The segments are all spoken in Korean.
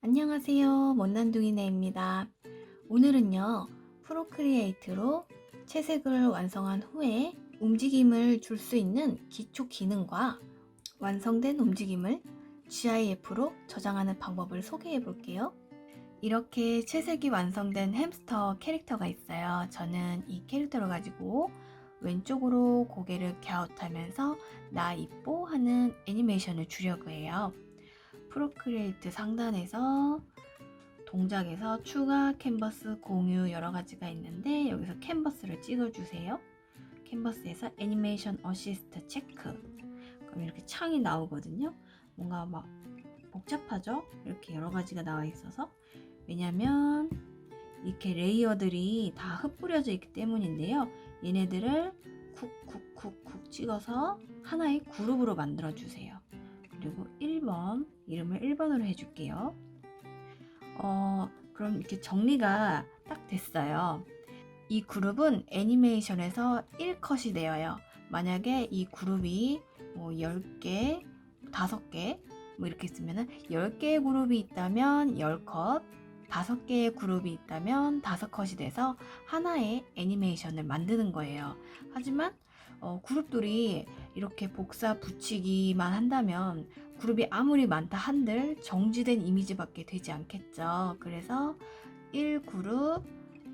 안녕하세요. 못난둥이네입니다. 오늘은요, 프로크리에이트로 채색을 완성한 후에 움직임을 줄 수 있는 기초 기능과 완성된 움직임을 GIF로 저장하는 방법을 소개해 볼게요. 이렇게 채색이 완성된 햄스터 캐릭터가 있어요. 저는 이 캐릭터를 가지고 왼쪽으로 고개를 갸웃하면서 나 이뻐 하는 애니메이션을 주려고 해요. 프로크리에이트 상단에서 동작에서 추가 캔버스 공유 여러 가지가 있는데 여기서 캔버스를 찍어주세요. 캔버스에서 애니메이션 어시스트 체크. 그럼 이렇게 창이 나오거든요. 뭔가 막 복잡하죠? 이렇게 여러 가지가 나와 있어서 왜냐면 이렇게 레이어들이 다 흩뿌려져 있기 때문인데요. 얘네들을 쿡쿡쿡쿡 찍어서 하나의 그룹으로 만들어 주세요. 그리고 1번 이름을 1번으로 해줄게요. 어, 그럼 이렇게 정리가 딱 됐어요. 이 그룹은 애니메이션에서 1컷이 되어요. 만약에 이 그룹이 뭐 10개, 5개 뭐 이렇게 있으면 10개의 그룹이 있다면 10컷, 5개의 그룹이 있다면 5컷이 돼서 하나의 애니메이션을 만드는 거예요. 하지만 어, 그룹들이 이렇게 복사 붙이기만 한다면 그룹이 아무리 많다 한들 정지된 이미지밖에 되지 않겠죠. 그래서 1그룹,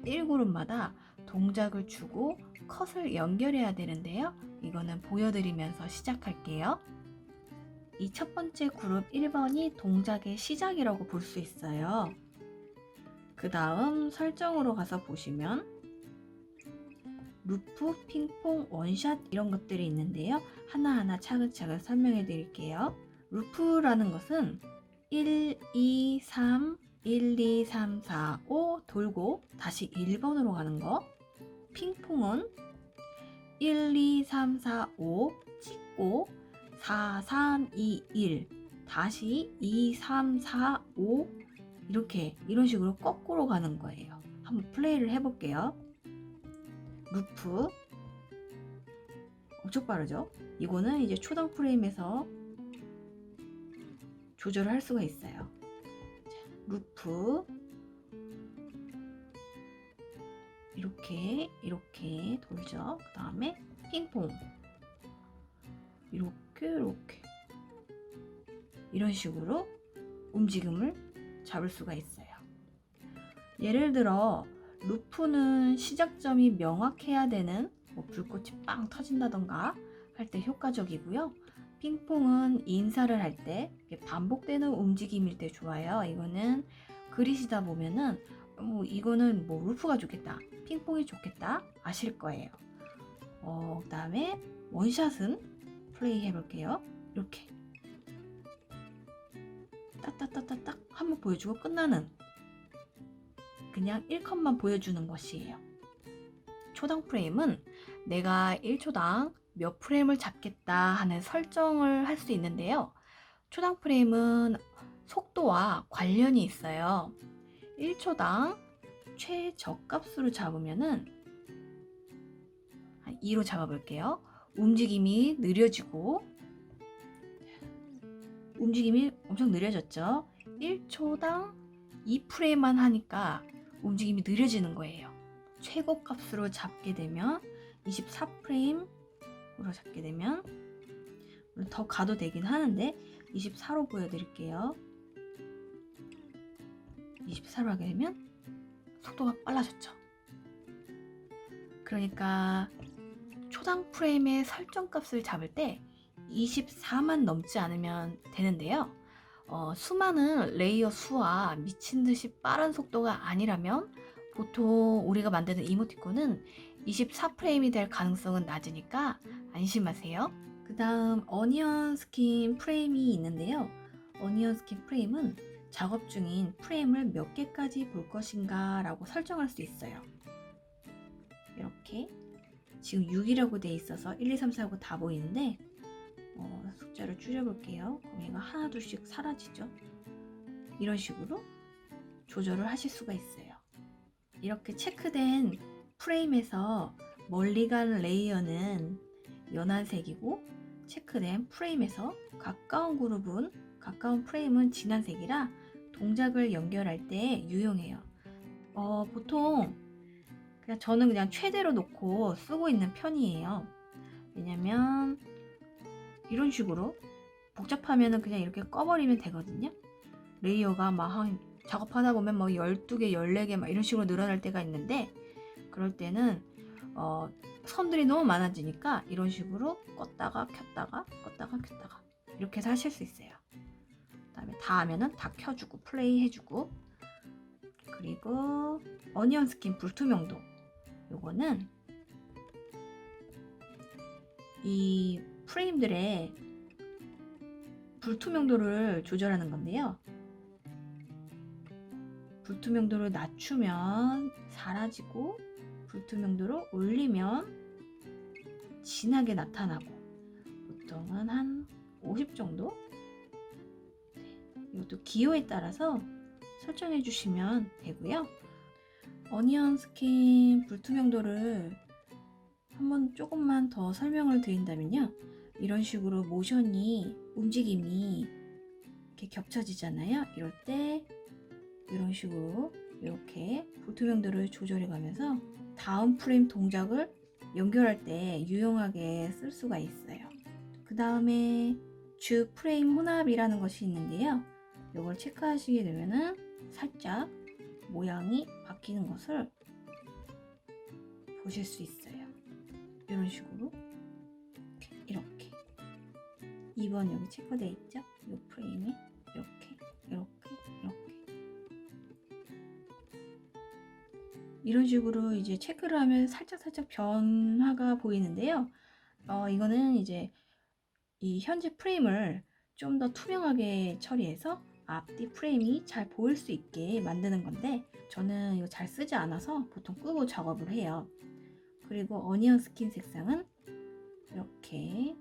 1그룹마다 동작을 주고 컷을 연결해야 되는데요. 이거는 보여드리면서 시작할게요. 이 첫 번째 그룹 1번이 동작의 시작이라고 볼 수 있어요. 그 다음 설정으로 가서 보시면 루프, 핑퐁, 원샷 이런 것들이 있는데요. 하나하나 차근차근 설명해 드릴게요. 루프라는 것은 1, 2, 3, 1, 2, 3, 4, 5 돌고 다시 1번으로 가는 거. 핑퐁은 1, 2, 3, 4, 5 찍고 4, 3, 2, 1 다시 2, 3, 4, 5 이렇게 이런 식으로 거꾸로 가는 거예요. 한번 플레이를 해볼게요. 루프 엄청 빠르죠? 이거는 이제 초당 프레임에서 조절을 할 수가 있어요. 자, 루프 이렇게 이렇게 돌죠. 그 다음에 핑퐁 이렇게 이렇게 이런 식으로 움직임을 잡을 수가 있어요. 예를 들어 루프는 시작점이 명확해야 되는 뭐 불꽃이 빵 터진다던가 할 때 효과적이고요. 핑퐁은 인사를 할 때 반복되는 움직임일 때 좋아요. 이거는 그리시다 보면은 뭐 이거는 뭐 루프가 좋겠다, 핑퐁이 좋겠다 아실 거예요. 어, 그다음에 원샷은 플레이 해볼게요. 이렇게 따따따따딱 한번 보여주고 끝나는 그냥 1컷만 보여주는 것이에요. 초당 프레임은 내가 1초당 몇 프레임을 잡겠다 하는 설정을 할 수 있는데요. 초당 프레임은 속도와 관련이 있어요. 1초당 최저값으로 잡으면은 2로 잡아볼게요. 움직임이 느려지고 움직임이 엄청 느려졌죠. 1초당 2프레임만 하니까 움직임이 느려지는 거예요. 최고 값으로 잡게 되면 24프레임으로 잡게 되면 더 가도 되긴 하는데 24로 보여드릴게요. 24로 하게 되면 속도가 빨라졌죠. 그러니까 초당 프레임의 설정 값을 잡을 때 24만 넘지 않으면 되는데요. 어, 수많은 레이어 수와 미친 듯이 빠른 속도가 아니라면 보통 우리가 만드는 이모티콘은 24프레임이 될 가능성은 낮으니까 안심하세요. 그 다음 어니언 스킨 프레임이 있는데요. 어니언 스킨 프레임은 작업 중인 프레임을 몇 개까지 볼 것인가 라고 설정할 수 있어요. 이렇게 지금 6이라고 돼 있어서 1, 2, 3, 4, 5다 보이는데 어, 숫자를 줄여볼게요. 그럼 얘가 하나 둘씩 사라지죠. 이런 식으로 조절을 하실 수가 있어요. 이렇게 체크된 프레임에서 멀리 간 레이어는 연한색이고 체크된 프레임에서 가까운 그룹은 가까운 프레임은 진한색이라 동작을 연결할 때 유용해요. 어, 보통 그냥 저는 그냥 최대로 놓고 쓰고 있는 편이에요. 왜냐면 이런 식으로 복잡하면은 그냥 이렇게 꺼버리면 되거든요. 레이어가 막 한 작업하다 보면 뭐 12개, 14개 막 이런 식으로 늘어날 때가 있는데 그럴 때는 어, 선들이 너무 많아지니까 이런 식으로 껐다가 켰다가 껐다가 켰다가 이렇게 해서 하실 수 있어요. 그다음에 다 하면은 다 켜주고 플레이 해주고 그리고 어니언 스킨 불투명도 요거는 이 프레임들의 불투명도를 조절하는 건데요. 불투명도를 낮추면 사라지고 불투명도를 올리면 진하게 나타나고 보통은 한 50 정도? 네, 이것도 기호에 따라서 설정해 주시면 되고요. 어니언 스킨 불투명도를 한번 조금만 더 설명을 드린다면요. 이런 식으로 모션이 움직임이 이렇게 겹쳐지잖아요. 이럴 때 이런 식으로 이렇게 불투명도를 조절해 가면서 다음 프레임 동작을 연결할 때 유용하게 쓸 수가 있어요. 그 다음에 주 프레임 혼합이라는 것이 있는데요. 이걸 체크하시게 되면은 살짝 모양이 바뀌는 것을 보실 수 있어요. 이런 식으로 2번 여기 체크되어 있죠? 이 프레임이 이렇게 이렇게 이렇게 이런 식으로 이제 체크를 하면 살짝 살짝 변화가 보이는데요. 어, 이거는 이제 이 현재 프레임을 좀 더 투명하게 처리해서 앞뒤 프레임이 잘 보일 수 있게 만드는 건데 저는 이거 잘 쓰지 않아서 보통 끄고 작업을 해요. 그리고 어니언 스킨 색상은 이렇게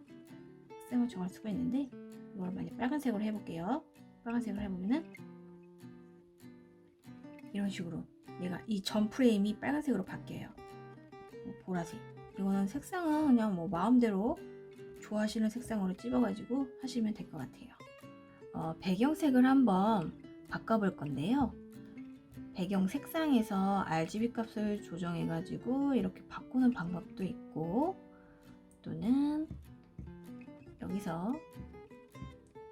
색상을 정할 수가 있는데 이걸 만약 빨간색으로 해볼게요. 빨간색으로 해보면은 이런 식으로 얘가 이 전 프레임이 빨간색으로 바뀌어요. 뭐 보라색. 이거는 색상은 그냥 뭐 마음대로 좋아하시는 색상으로 찝어가지고 하시면 될 것 같아요. 어, 배경색을 한번 바꿔볼 건데요. 배경 색상에서 RGB 값을 조정해가지고 이렇게 바꾸는 방법도 있고 또는 여기서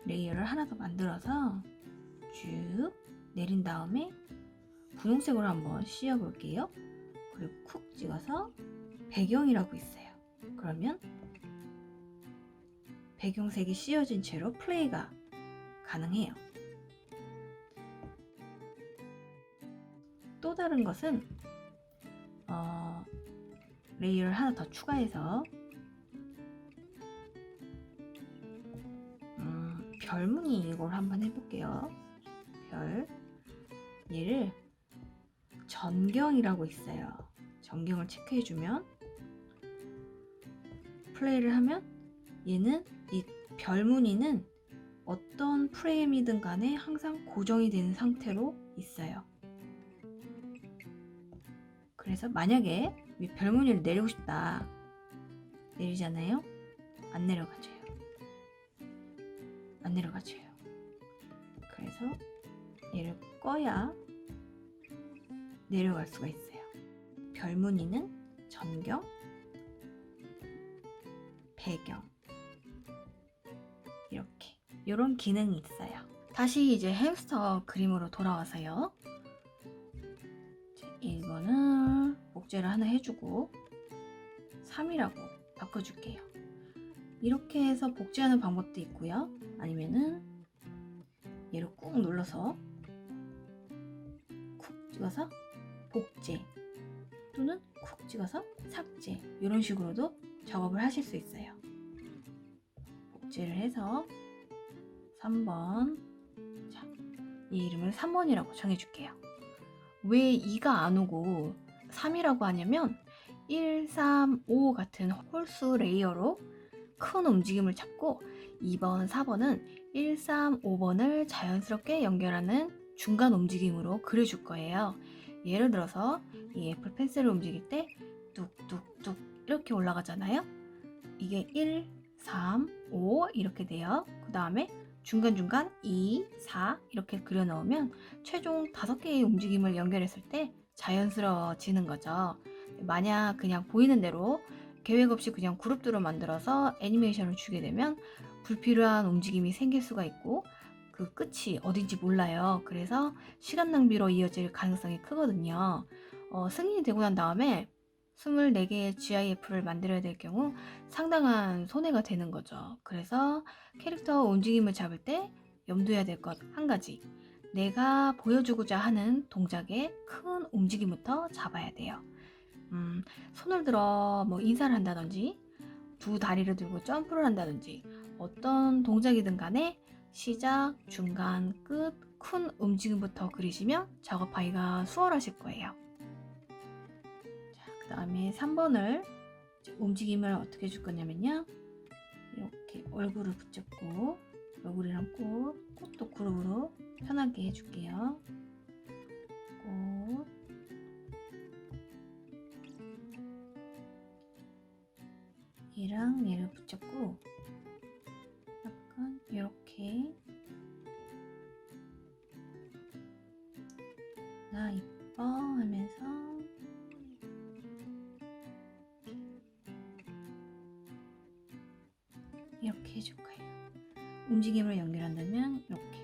레이어를 하나 더 만들어서 쭉 내린 다음에 분홍색으로 한번 씌워 볼게요. 그리고 쿡 찍어서 배경이라고 있어요. 그러면 배경색이 씌워진 채로 플레이가 가능해요. 또 다른 것은 어, 레이어를 하나 더 추가해서 별무늬 이걸 한번 해볼게요. 별 얘를 전경이라고 있어요. 전경을 체크해주면 플레이를 하면 얘는 이 별무늬는 어떤 프레임이든 간에 항상 고정이 되는 상태로 있어요. 그래서 만약에 이 별무늬를 내리고 싶다. 내리잖아요? 안 내려가져요. 안 내려가져요. 그래서 얘를 꺼야 내려갈 수가 있어요. 별무늬는 전경, 배경 이렇게 이런 기능이 있어요. 다시 이제 햄스터 그림으로 돌아와서요. 1번을 목재를 하나 해주고 3이라고 바꿔줄게요. 이렇게 해서 복제하는 방법도 있고요. 아니면은 얘를 꾹 눌러서 쿡 찍어서 복제 또는 쿡 찍어서 삭제 이런 식으로도 작업을 하실 수 있어요. 복제를 해서 3번 자, 이 이름을 3번이라고 정해줄게요. 왜 2가 안 오고 3이라고 하냐면 1, 3, 5 같은 홀수 레이어로 큰 움직임을 잡고 2번, 4번은 1, 3, 5번을 자연스럽게 연결하는 중간 움직임으로 그려줄 거예요. 예를 들어서 이 애플 펜슬을 움직일 때 뚝뚝뚝 이렇게 올라가잖아요. 이게 1, 3, 5 이렇게 돼요. 그 다음에 중간중간 2, 4 이렇게 그려 넣으면 최종 5개의 움직임을 연결했을 때 자연스러워지는 거죠. 만약 그냥 보이는 대로 계획 없이 그냥 그룹들을 만들어서 애니메이션을 주게 되면 불필요한 움직임이 생길 수가 있고 그 끝이 어딘지 몰라요. 그래서 시간 낭비로 이어질 가능성이 크거든요. 어, 승인이 되고 난 다음에 24개의 GIF를 만들어야 될 경우 상당한 손해가 되는 거죠. 그래서 캐릭터 움직임을 잡을 때 염두해야 될 것 한 가지. 내가 보여주고자 하는 동작의 큰 움직임부터 잡아야 돼요. 음, 손을 들어 뭐 인사를 한다든지 두 다리를 들고 점프를 한다든지 어떤 동작이든 간에 시작, 중간, 끝, 큰 움직임부터 그리시면 작업하기가 수월하실 거예요. 자, 그 다음에 3번을 움직임을 어떻게 줄 거냐면요. 이렇게 얼굴을 붙잡고 얼굴이랑 꽃, 꽃도 그룹으로 편하게 해줄게요. 얘랑 얘를 붙잡고 약간 이렇게 나 이뻐 하면서 이렇게 해줄 거예요. 움직임을 연결한다면 이렇게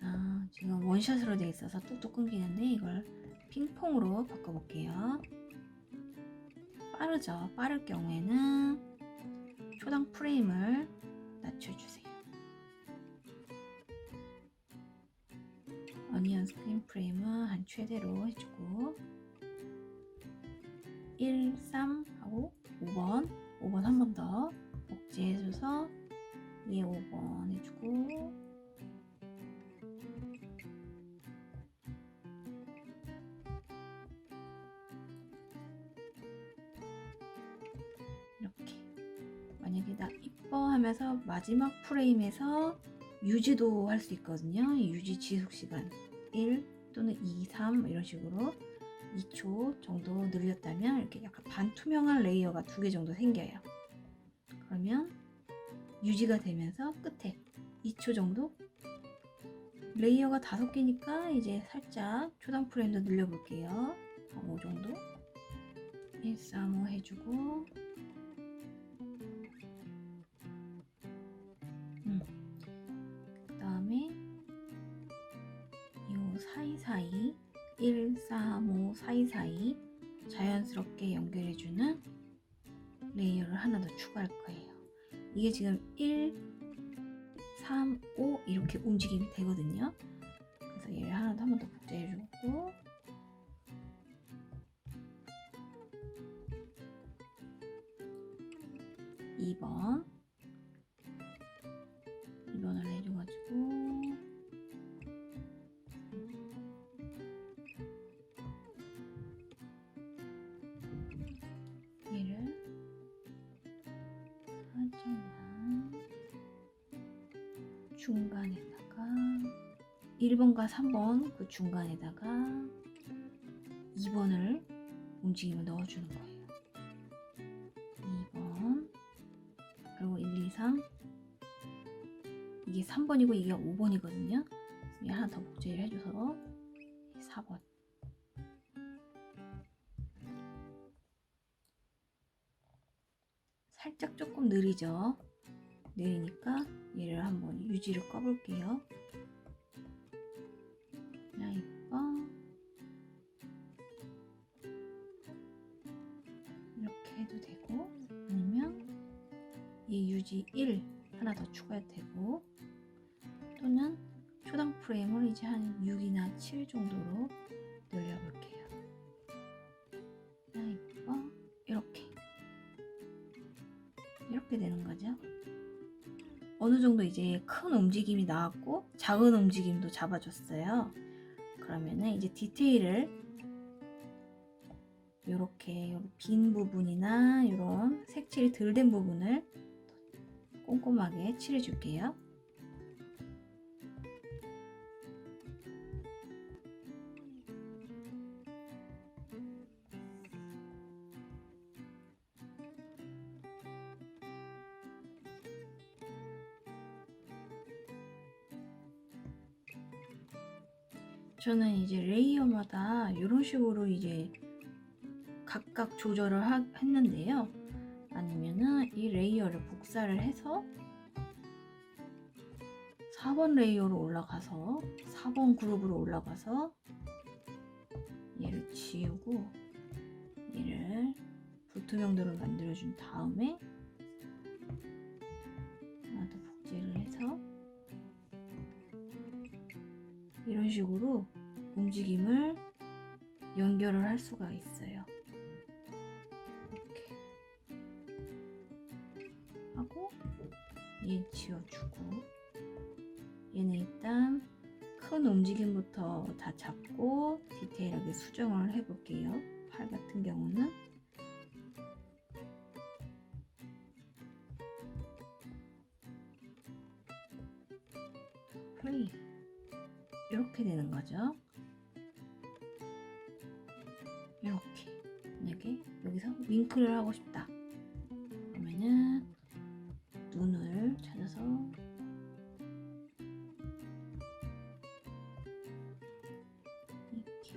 아 지금 원샷으로 돼 있어서 뚝뚝 끊기는데 이걸 핑퐁으로 바꿔볼게요. 빠르죠. 빠를 경우에는 초당 프레임을 낮춰주세요. 어니언 스크린 프레임은 한 최대로 해주고 1, 3 하고 5번 5번 한 번 더 복제해줘서 위에 5번 해주고 하면서 마지막 프레임에서 유지도 할 수 있거든요. 이 유지 지속 시간 1 또는 2, 3 이런 식으로 2초 정도 늘렸다면 이렇게 약간 반투명한 레이어가 두 개 정도 생겨요. 그러면 유지가 되면서 끝에 2초 정도 레이어가 다섯 개니까 이제 살짝 초당 프레임도 늘려볼게요. 한5 정도 1, 3, 5 해주고 사이사이 1, 3, 5 사이사이 자연스럽게 연결해주는 레이어를 하나 더 추가할 거예요. 이게 지금 1, 3, 5 이렇게 움직임이 되거든요. 그래서 얘를 하나 더 한 번 더 복제해주고 2번 중간에다가 1번과 3번 그 중간에다가 2번을 움직임을 넣어주는 거예요. 2번 그리고 1, 2, 3 이게 3번이고 이게 5번이거든요. 얘 하나 더 복제를 해줘서 4번 살짝 조금 느리죠. 느리니까 얘를 한번 유지를 꺼볼게요. 야 이뻐 이렇게 해도 되고 아니면 이 유지 1 하나 더 추가해도 되고 또는 초당 프레임을 이제 한 6이나 7 정도로 늘려볼게요. 정도 이제 큰 움직임이 나왔고 작은 움직임도 잡아줬어요. 그러면은 이제 디테일을 이렇게 빈 부분이나 이런 색칠이 덜 된 부분을 꼼꼼하게 칠해 줄게요. 저는 이제 레이어마다 이런 식으로 이제 각각 조절을 하, 했는데요. 아니면은 이 레이어를 복사를 해서 4번 레이어로 올라가서 4번 그룹으로 올라가서 얘를 지우고 얘를 불투명도를 만들어준 다음에 하나 더 복제를 해서 이런 식으로 움직임을 연결을 할 수가 있어요. 이렇게 하고 얘 지워주고 얘는 일단 큰 움직임부터 다 잡고 디테일하게 수정을 해볼게요. 팔 같은 경우는 이렇게 되는 거죠. 여기서 윙크를 하고 싶다. 그러면은 눈을 찾아서 이렇게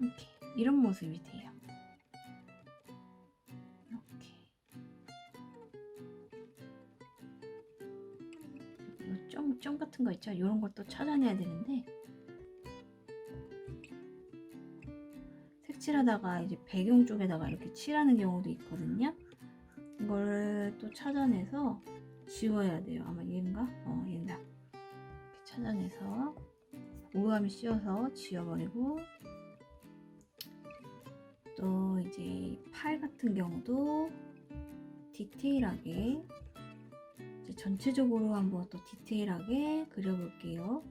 이렇게 이런 모습이 돼요. 점, 점 같은 거 있죠? 이런 걸 또 찾아내야 되는데 색칠하다가 이제 배경 쪽에다가 이렇게 칠하는 경우도 있거든요. 이걸 또 찾아내서 지워야 돼요. 아마 얘인가? 어, 얘다. 이렇게 찾아내서 오감이 씌워서 지워버리고 또 이제 팔 같은 경우도 디테일하게 전체적으로 한번 또 디테일하게 그려볼게요.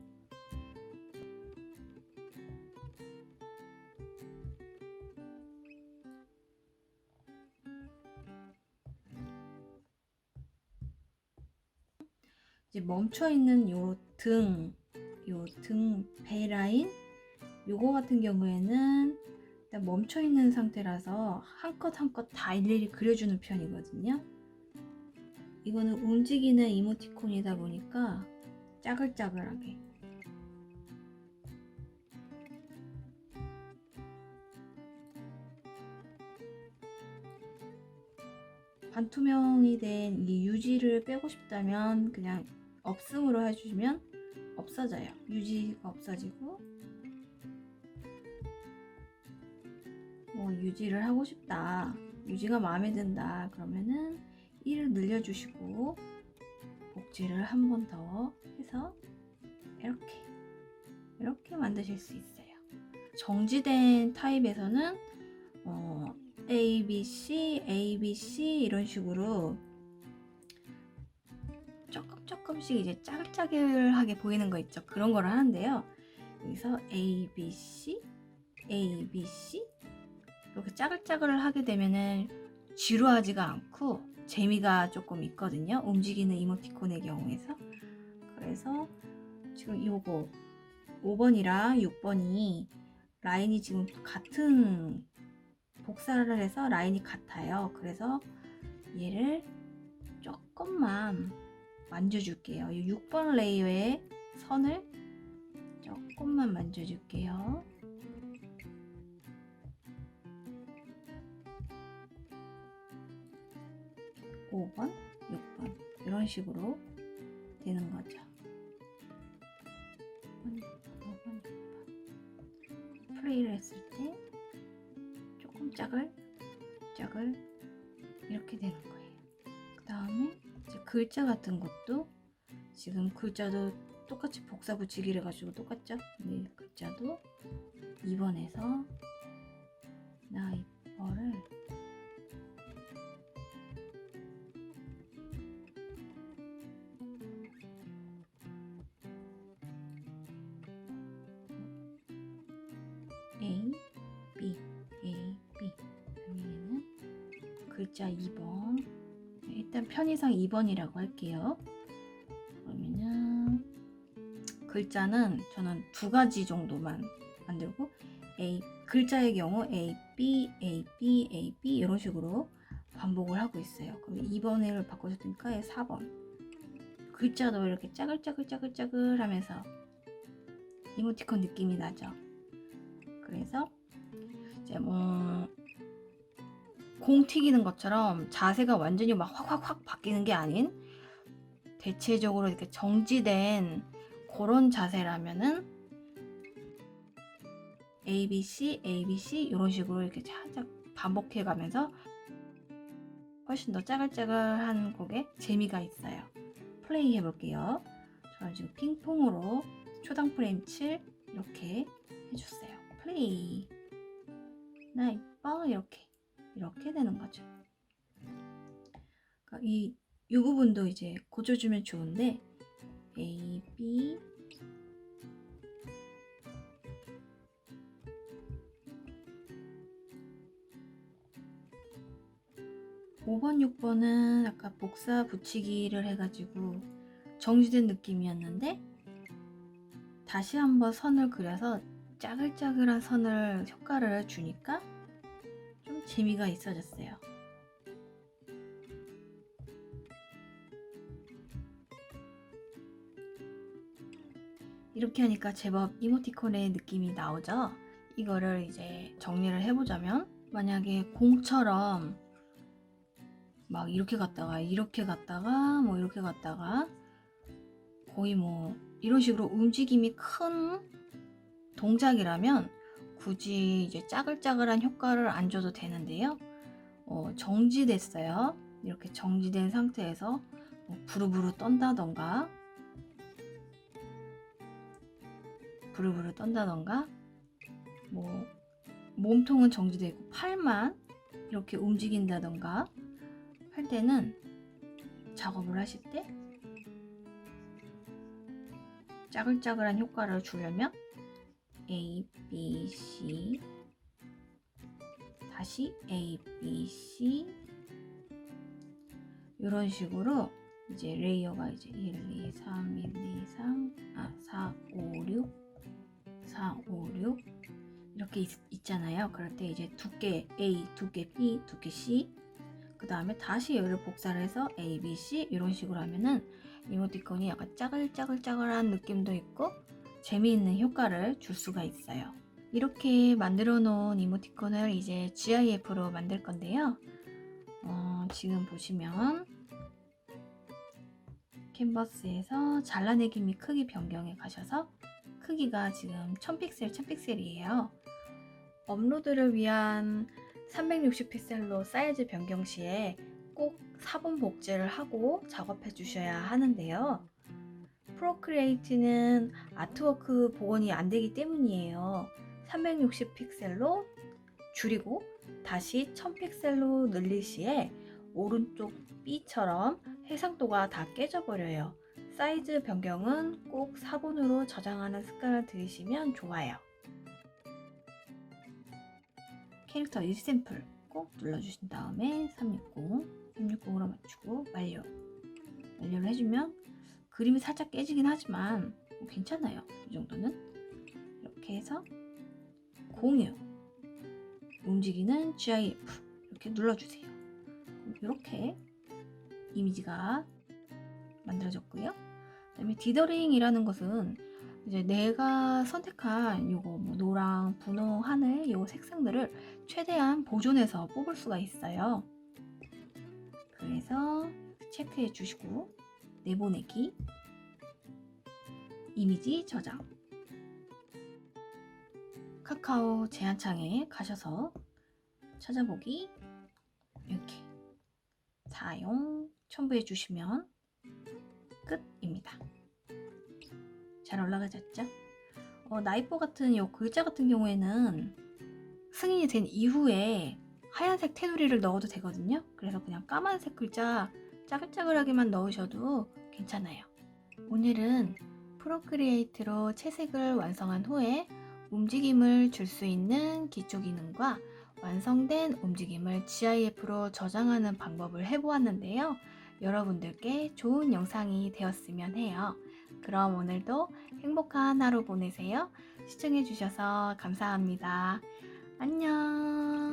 이제 멈춰 있는 요 등, 요등 베라인 요거 같은 경우에는 멈춰 있는 상태라서 한 컷 한 컷 다 일일이 그려주는 편이거든요. 이거는 움직이는 이모티콘이다 보니까 짜글짜글하게 반투명이 된 이 유지를 빼고 싶다면 그냥 없음으로 해주시면 없어져요. 유지가 없어지고 뭐 유지를 하고 싶다. 유지가 마음에 든다. 그러면은 1을 늘려주시고 복지를 한번 더 해서 이렇게 이렇게 만드실 수 있어요. 정지된 타입에서는 어, A, B, C, A, B, C 이런 식으로 조금 조금씩 이제 짜글짜글하게 보이는 거 있죠. 그런 거를 하는데요. 여기서 A, B, C, A, B, C 이렇게 짜글짜글을 하게 되면은 지루하지가 않고 재미가 조금 있거든요. 움직이는 이모티콘의 경우에서. 그래서 지금 요거 5번이랑 6번이 라인이 지금 같은 복사를 해서 라인이 같아요. 그래서 얘를 조금만 만져줄게요. 이 6번 레이어의 선을 조금만 만져줄게요. 5번, 6번 이런 식으로 되는 거죠. 5번, 5번, 6번 플레이를 했을 때 조금 짝을 짝을 이렇게 되는 거예요. 그 다음에 글자 같은 것도 지금 글자도 똑같이 복사 붙이기를 가지고 똑같죠? 네, 글자도 2번에서 나 A, B, A, B 그러면은 글자 2번 일단 편의상 2번이라고 할게요. 그러면은 글자는 저는 두 가지 정도만 만들고 A 글자의 경우 A, B, A, B, A, B 이런 식으로 반복을 하고 있어요. 그럼 2번을 바꿔줬으니까 4번. 글자도 이렇게 짜글짜글짜글짜글 하면서 이모티콘 느낌이 나죠. 이제 뭐 공 튀기는 것처럼 자세가 완전히 막 확확확 바뀌는 게 아닌 대체적으로 이렇게 정지된 그런 자세라면은 ABC, ABC 이런 식으로 이렇게 살짝 반복해 가면서 훨씬 더 짜글짜글한 곡에 재미가 있어요. 플레이 해볼게요. 저는 지금 핑퐁으로 초당 프레임 7 이렇게 해줬어요. 플레이. 나 이뻐 이렇게 이렇게 되는 거죠. 그러니까 이, 이 부분도 이제 고쳐주면 좋은데 A, B, 5번, 6번은 아까 복사 붙이기를 해가지고 정지된 느낌이었는데 다시 한번 선을 그려서 짜글짜글한 선을 효과를 주니까 좀 재미가 있어졌어요. 이렇게 하니까 제법 이모티콘의 느낌이 나오죠? 이거를 이제 정리를 해보자면 만약에 공처럼 막 이렇게 갔다가 이렇게 갔다가 뭐 이렇게 갔다가 거의 뭐 이런 식으로 움직임이 큰 동작이라면 굳이 이제 짜글짜글한 효과를 안 줘도 되는데요. 어, 정지됐어요. 이렇게 정지된 상태에서 뭐 부르부르 떤다던가 부르부르 떤다던가 뭐 몸통은 정지되어 있고 팔만 이렇게 움직인다던가 할 때는 작업을 하실 때 짜글짜글한 효과를 주려면 A, B, C. 다시 A, B, C. 이런 식으로 이제 레이어가 이제 1, 2, 3, 1, 2, 3, 아, 4, 5, 6, 4, 5, 6 이렇게 있, 잖아요. 그럴 때 이제 두께 A, 두께 B, 두께 C. 그 다음에 다시 얘를 복사를 해서 A, B, C 이런 식으로 하면은 이모티콘이 약간 짜글짜글짜글한 느낌도 있고 재미있는 효과를 줄 수가 있어요. 이렇게 만들어 놓은 이모티콘을 이제 GIF로 만들 건데요. 어, 지금 보시면 캔버스에서 잘라내기 및 크기 변경에 가셔서 크기가 지금 1000픽셀 1000픽셀이에요. 업로드를 위한 360픽셀로 사이즈 변경 시에 꼭 사본 복제를 하고 작업해 주셔야 하는데요. 프로크리에이트는 아트워크 복원이 안 되기 때문이에요. 360 픽셀로 줄이고 다시 1000 픽셀로 늘릴 시에 오른쪽 B처럼 해상도가 다 깨져버려요. 사이즈 변경은 꼭 사본으로 저장하는 습관을 들이시면 좋아요. 캐릭터 1샘플 꼭 눌러주신 다음에 360, 360으로 맞추고 완료. 완료를 해주면 그림이 살짝 깨지긴 하지만 뭐 괜찮아요. 이 정도는. 이렇게 해서 공유, 움직이는 GIF 이렇게 눌러주세요. 이렇게 이미지가 만들어졌고요. 그다음에 디더링이라는 것은 이제 내가 선택한 요거 뭐 노랑, 분홍, 하늘 요 색상들을 최대한 보존해서 뽑을 수가 있어요. 그래서 체크해 주시고 내보내기 이미지 저장 카카오 제한창에 가셔서 찾아보기 이렇게 사용 첨부해 주시면 끝입니다. 잘 올라가졌죠? 어, 나이프 같은 요 글자 같은 경우에는 승인이 된 이후에 하얀색 테두리를 넣어도 되거든요. 그래서 그냥 까만색 글자 짜글짜글하게만 넣으셔도 괜찮아요. 오늘은 프로크리에이트로 채색을 완성한 후에 움직임을 줄 수 있는 기초 기능과 완성된 움직임을 GIF로 저장하는 방법을 해보았는데요. 여러분들께 좋은 영상이 되었으면 해요. 그럼 오늘도 행복한 하루 보내세요. 시청해주셔서 감사합니다. 안녕.